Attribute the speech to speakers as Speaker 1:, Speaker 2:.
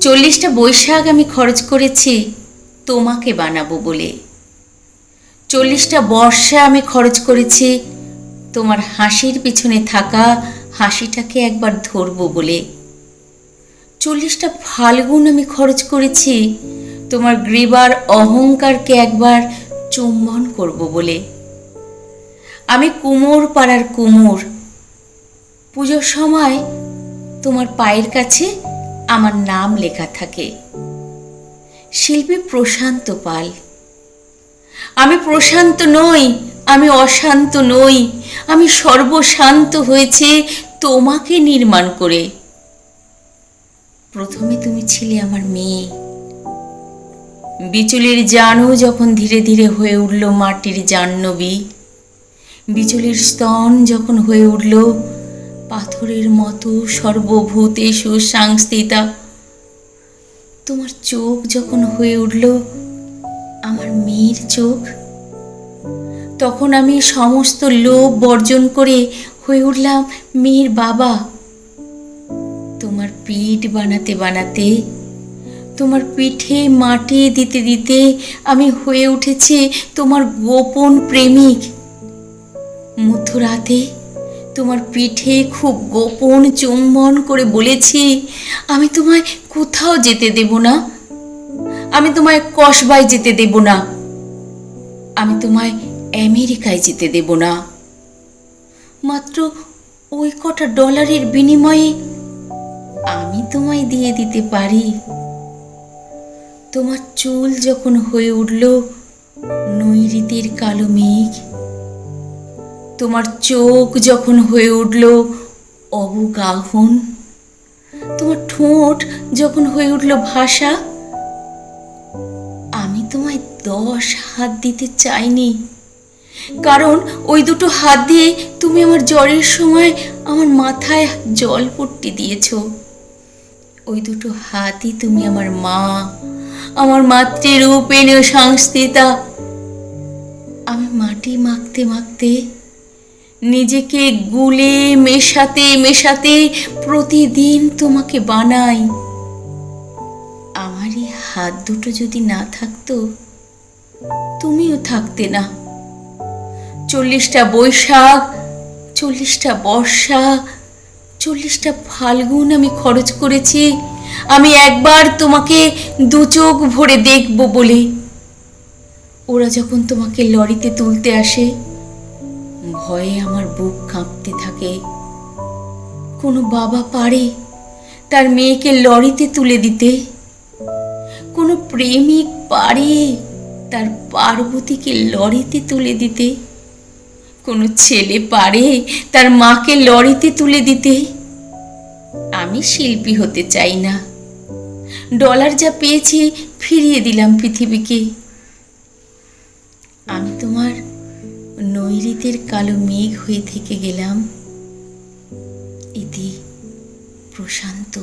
Speaker 1: চল্লিশটা বৈশাখ আমি খরচ করেছি তোমাকে বানাবো বলে। চল্লিশটা বর্ষা আমি খরচ করেছি তোমার হাসির পিছনে থাকা হাসিটাকে একবার ধরবো বলে। চল্লিশটা ফাল্গুন আমি খরচ করেছি তোমার গ্রীবার অহংকারকে একবার চুম্বন করব বলে। আমি কুমোর পাড়ার কুমোর। পুজোর সময় তোমার পায়ের কাছে আমার নাম লেখা থাকে। শিল্পী প্রশান্ত পাল। আমি প্রশান্ত নই, আমি অশান্ত নই, আমি সর্বশান্ত হয়েছে তোমাকে নির্মাণ করে। প্রথমে তুমি ছিলে আমার মেয়ে। বিচুলির জানও যখন ধীরে ধীরে হয়ে উঠল মাটির জাহ্নবী, বিচুলির স্তন যখন হয়ে উঠল পাথরের মতো সর্বভূতে সুসংস্থিতা তোমার চোখ যখন হয়ে উঠল, আমার মেয়ের চোখ, তখন আমি সমস্ত লোভ বর্জন করে হয়ে উঠলাম মেয়ের বাবা। তোমার পিঠ বানাতে বানাতে, তোমার পিঠে মাটি দিতে দিতে আমি হয়ে উঠেছি তোমার গোপন প্রেমিক। মধ্যরাতে তোমার পিঠে খুব গোপন চুম্বন করে বলেছি, আমি তোমায় কোথাও যেতে দেব না। আমি তোমায় কসবায় যেতে দেব না। আমি তোমায় আমেরিকায় যেতে দেব না। মাত্র ওই কটা ডলারের বিনিময়ে আমি তোমায় দিয়ে দিতে পারি। তোমার চুল যখন হয়ে উঠল নৈরিতির কালো মেঘ তোমার চোখ যখন হয়ে উঠল অবগাহন তোমার ঠোঁট যখন হয়ে উঠল ভাষা, আমি তোমায় দশ হাত দিতে চাইনি। কারণ ওই দুটো হাত দিয়ে তুমি আমার জ্বরের সময় আমার মাথায় জল পট্টি দিয়েছ। ওই দুটো হাতই তুমি আমার মা, আমার মাতৃরূপেণ সংস্থিতা আমি মাটি মাখতে মাখতে নিজেকে গুলে মেশাতে মেশাতে প্রতিদিন তোমাকে বানাই। আমার এই হাত দুটো যদি না থাকতো, তুমিও থাকতে না। চল্লিশটা বৈশাখ, চল্লিশটা বর্ষা, চল্লিশটা ফাল্গুন আমি খরচ করেছি। আমি একবার তোমাকে দু চোখ ভরে দেখব বলে। ওরা যখন তোমাকে লরিতে তুলতে আসে ভয়ে আমার বুক কাঁপতে থাকে। কোনো বাবা পারে তার মেয়েকে লরিতে তুলে দিতে। কোনো প্রেমিক পারে তার পার্বতীকে লরিতে তুলে দিতে। কোনো ছেলে পারে তার মাকে লরিতে তুলে দিতে। আমি শিল্পী হতে চাই না। ডলার যা পেয়েছি ফিরিয়ে দিলাম পৃথিবীকে। আমি তোমার নৈরিতের কালো মেঘ হয়ে থেকে গেলাম। এতে প্রশান্ত।